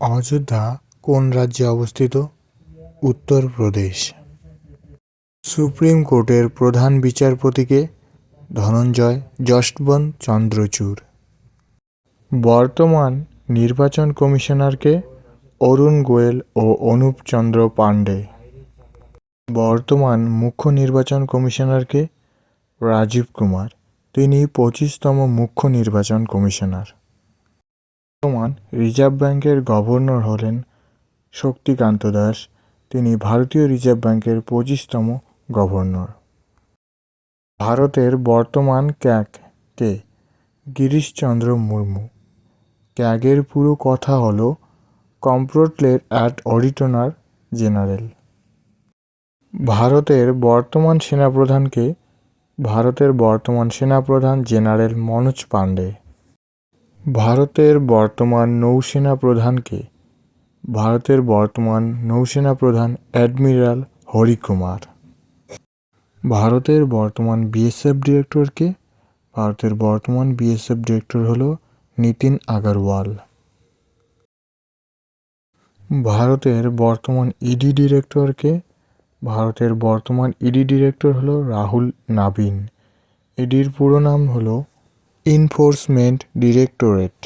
অযোধ্যা কোন রাজ্যে অবস্থিত? উত্তরপ্রদেশ সুপ্রিম কোর্টের প্রধান বিচারপতিকে ধনঞ্জয় যশবন্ত চন্দ্রচূড়। বর্তমান নির্বাচন কমিশনারকে অরুণ গোয়েল ও অনুপ চন্দ্র পাণ্ডে। বর্তমান মুখ্য নির্বাচন কমিশনারকে রাজীব কুমার। তিনি পঁচিশতম মুখ্য নির্বাচন কমিশনার। বর্তমান রিজার্ভ ব্যাংকের গভর্নর হলেন শক্তিকান্ত দাস। তিনি ভারতীয় রিজার্ভ ব্যাংকের পঁচিশতম গভর্নর। ভারতের বর্তমান ক্যাগ কে? গিরিশচন্দ্র মুর্মু। ক্যাগের পুরো কথা হলো কম্প্রোটলেট অ্যাট অডিটনার জেনারেল। ভারতের বর্তমান সেনাপ্রধানকে ভারতের বর্তমান সেনাপ্রধান জেনারেল মনোজ পাণ্ডে ভারতের বর্তমান নৌসেনা প্রধানকে ভারতের বর্তমান নৌসেনা প্রধান অ্যাডমিরাল হরি কুমার ভারতের বর্তমান বিএসএফ ডিরেক্টরকে ভারতের বর্তমান বিএসএফ ডিরেক্টর হলো নিতিন আগরওয়াল। ভারতের বর্তমান ইডি ডিরেক্টরকে ভারতের বর্তমান ইডি ডিরেক্টর হলো রাহুল নাবিন। ইডির পুরো নাম হলো ইনফোর্সমেন্ট ডিরেক্টরেট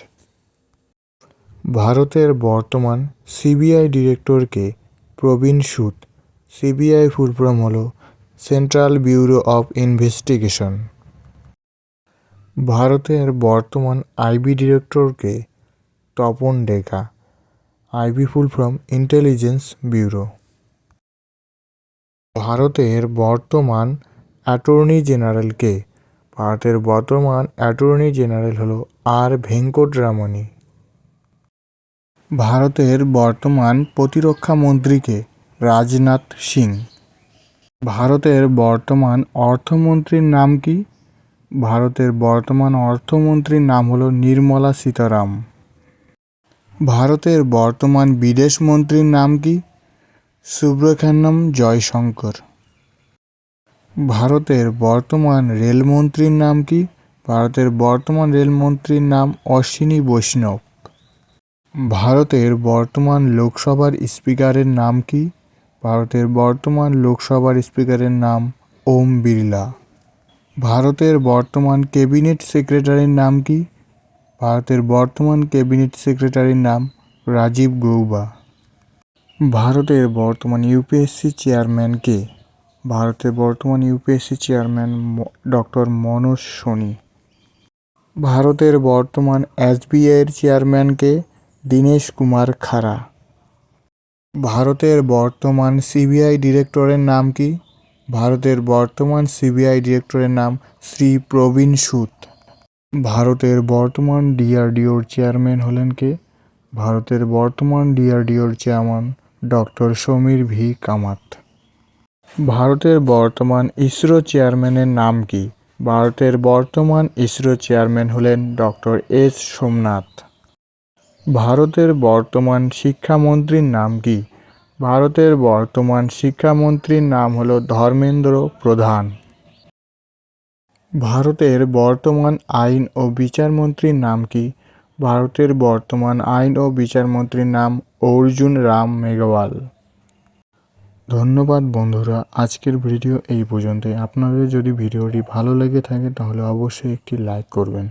ভারতের বর্তমান CBI ডিরেক্টরকে Praveen Sood CBI full form হলো সেন্ট্রাল ব্যুরো অফ ইনভেস্টিগেশন ভারতের বর্তমান IB ডিরেক্টরকে Tapan Deka IB full form intelligence bureau ভারতের বর্তমান অ্যাটর্নি জেনারেলকে ভারতের বর্তমান অ্যাটর্নি জেনারেল হলো আর ভেঙ্কটরামণি। ভারতের বর্তমান প্রতিরক্ষা মন্ত্রীকে রাজনাথ সিং। ভারতের বর্তমান অর্থমন্ত্রীর নাম কি? ভারতের বর্তমান অর্থমন্ত্রীর নাম হলো নির্মলা সীতারাম। ভারতের বর্তমান বিদেশ মন্ত্রীর নাম কি? সুব্রখান্নম জয়শঙ্কর। ভারতের বর্তমান রেলমন্ত্রীর নাম কি? ভারতের বর্তমান রেলমন্ত্রীর নাম অশ্বিনী বৈষ্ণব। ভারতের বর্তমান লোকসভার স্পিকারের নাম কি? ভারতের বর্তমান লোকসভার স্পিকারের নাম ওম বিড়লা। ভারতের বর্তমান ক্যাবিনেট সেক্রেটারির নাম কি? ভারতের বর্তমান ক্যাবিনেট সেক্রেটারির নাম রাজীব গৌবা। ভারতের বর্তমান ইউপিএসসি চেয়ারম্যান কে? ভারতের বর্তমান UPSC chairman doctor Manoj Soni. ভারতের বর্তমান এসবিআইয়ের চেয়ারম্যান কে দীনেশ কুমার খাড়া। ভারতের বর্তমান সিবিআই ডিরেক্টরের নাম কি? ভারতের বর্তমান সিবিআই ডিরেক্টরের নাম শ্রী প্রবীণ সুদ ভারতের বর্তমান ডিআরডিওর চেয়ারম্যান হলেন কে? ভারতের বর্তমান ডিআরডিওর chairman doctor Samir V. Kamat. ভারতের বর্তমান ইসরো চেয়ারম্যানের নাম কি? ভারতের বর্তমান ইসরো চেয়ারম্যান হলেন ডক্টর এস সোমনাথ। ভারতের বর্তমান শিক্ষামন্ত্রীর নাম কি? ভারতের বর্তমান শিক্ষামন্ত্রীর নাম হল ধর্মেন্দ্র প্রধান। ভারতের বর্তমান আইন ও বিচারমন্ত্রীর নাম কি? ভারতের বর্তমান আইন ও বিচারমন্ত্রীর নাম অর্জুন রাম মেঘওয়াল। ধন্যবাদ বন্ধুরা, আজকের ভিডিও এই পর্যন্তই। আপনাদের যদি ভিডিওটি ভালো লেগে থাকে তাহলে অবশ্যই একটি লাইক করবেন।